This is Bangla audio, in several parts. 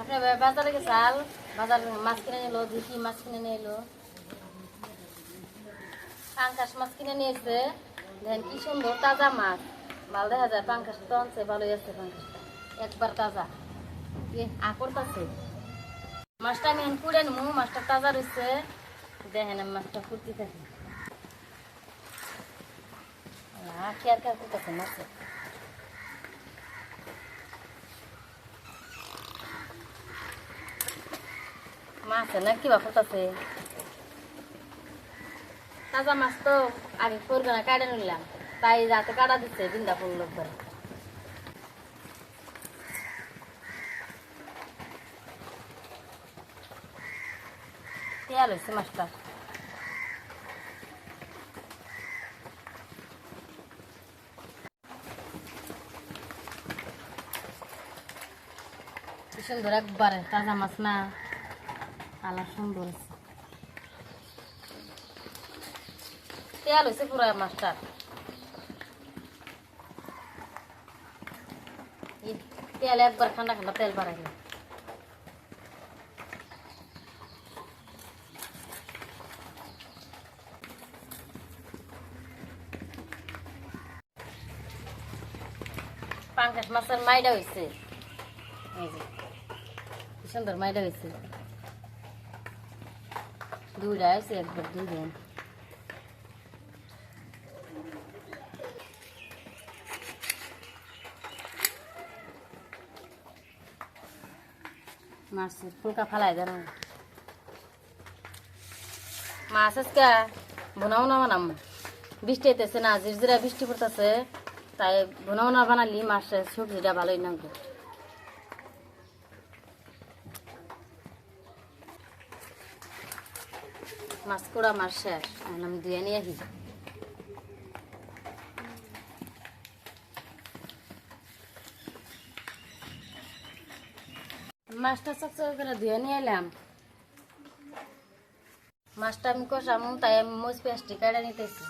আপনি বাজারে গেছাল বাজার মাছ কিনে নিলো ঝুঁকি মাছ কিনে নিয়ে এলো পাঙ্কাশ মাছ কিনে নিয়েছে। দেখেন কি সুন্দর, তাজা মাছ। ভালো দেখা যায় পাঙ্কাশ তো আনছে, ভালোই আছে একবার তাজা। এ আকরতাছে মাছটা আমি কুড়ে নিমু, মাছটা তাজা রয়েছে দেখেন মাছটা ফুটতে থাকি কেয়ার কেয়ার করতেছে মাছে? মাছ না কি বাপত আছে তাজা মাছ তো আগে করবে না কাটে নিলাম, তাই যাতে কাটা দিচ্ছে বিন্দা পড়ল করে তেল হয়েছে মাছটা। সুন্দর একবারে তাজা মাছ না। কালার সুন্দর আছে। তেল হয়েছে পুরো মাছটা তেল একবার ঠান্ডা ঠান্ডা তেল বাড়াই পাঙ্কাশ মাছের মাইডা হয়েছে সুন্দর মাইডা হয়েছে দুইটা আছে একবার দিন মাছের ফুলকা ফালাই দেন মাছ আজকে বোনাও না বানাম বৃষ্টি হইতেছে না জিরজিরা বৃষ্টি পড়তেছে তাই বোনাও না বানালি মাছের সবজিটা ভালোই নামবে মাছ মাছ শেষ। আমি ধুয়ে নিয়ে আসি। মাছটা চকচক করে ধুয়ে নিয়ে এলাম। মাছটা আমি কষামু, তাই আমি মোজ পেঁয়াজটি কেটে নিতেছি।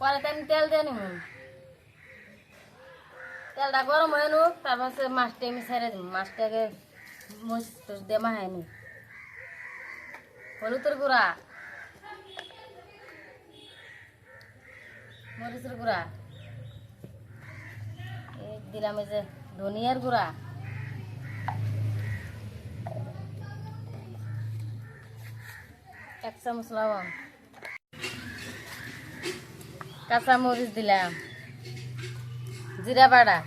কড়াইতে আমি তেল দিয়ে নিব তেলটা গরম হয়ে নুক, তারপর সে মাছটা আমি ছেড়ে দিব মাছটাকে দিয়ে মাহাই হলুদের গুঁড়া। মরিচের গুঁড়া। দিলাম এই যে ধনিয়ার গুঁড়া। এক চামচ লবণ। কাঁচা মরিচ দিলাম, জিরা বাড়া,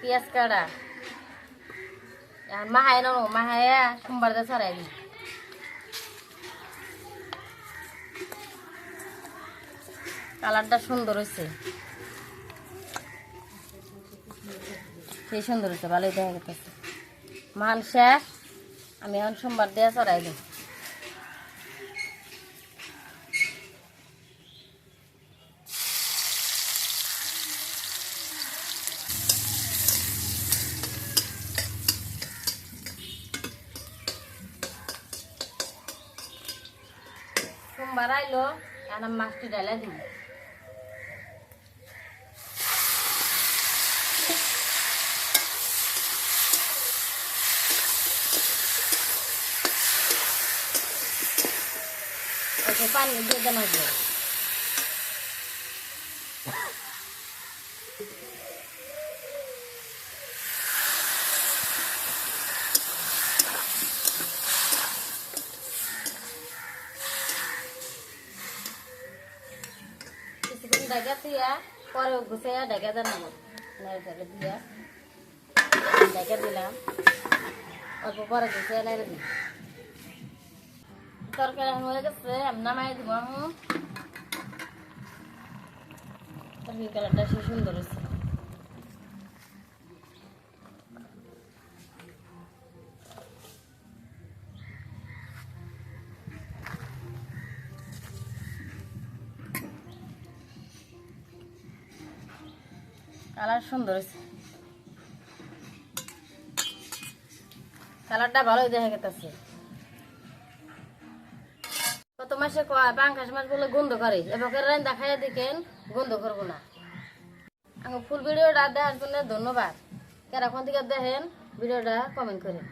পেঁয়াজ এখন মাহাই নো মাহাইয়া সোমবার দিয়ে ছড়াই দিই। কালারটা সুন্দর হয়েছে সেই সুন্দর হয়েছে ভালোই দেখা গেছে মান শেষ, আমি এখন সোমবার দিয়ে চড়াই দিই। সোমবার আইলো আমি মাছটি ডালে দিব পানি দিয়ে দেন ডাকা দিয়া, পরে গুছাইয়া ডাকা দেন নেড়ে ফেলে দিয়া। ডেকে দিলাম। অল্প পরে গুছিয়ে নেড়ে দিই তরকারি হয়ে গেছে নামাই দিব তরকারি কালারটা সে সুন্দর হয়েছে। কালার সুন্দর হয়েছে। কালারটা ভালোই দেখা গেছে কত মাসে কয় পাঙ্কাশ মাছ বলে গন্ধ করে। এবার রান্না দেখাইয়া দেখেন গন্ধ করব না। আমার ফুল ভিডিওটা দেখার জন্য ধন্যবাদ। কেরকম থেকে দেখেন, ভিডিওটা কমেন্ট করেন।